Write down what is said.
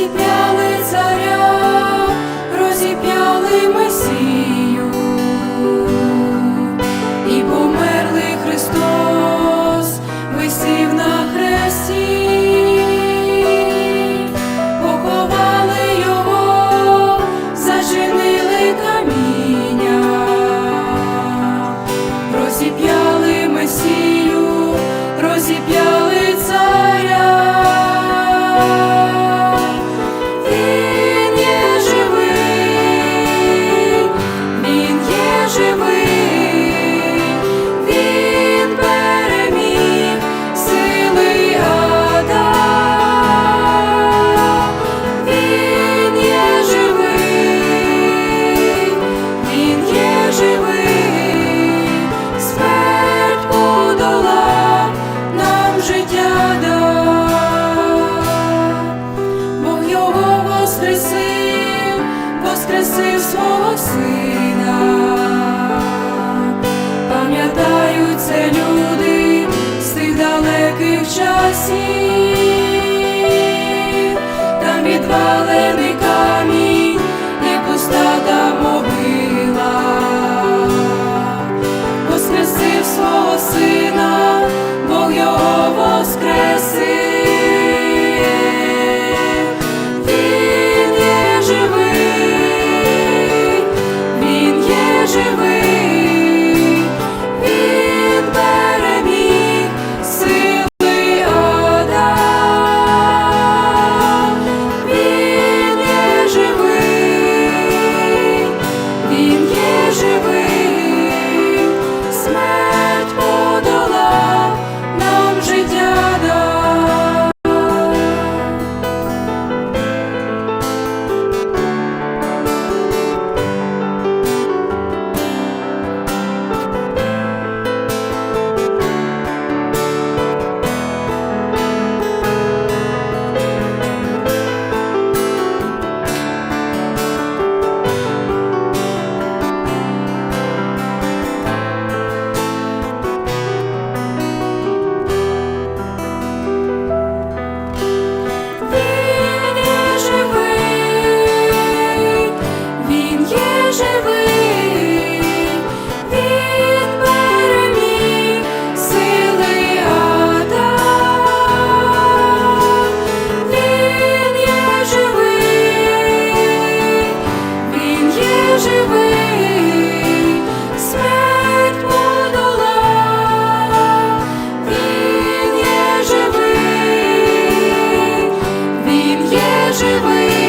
розіп'яли царя, розіп'яли Месію, воскресив, воскресив свого сина. Пам'ятають це люди з тих далеких часів, там відвалений живий.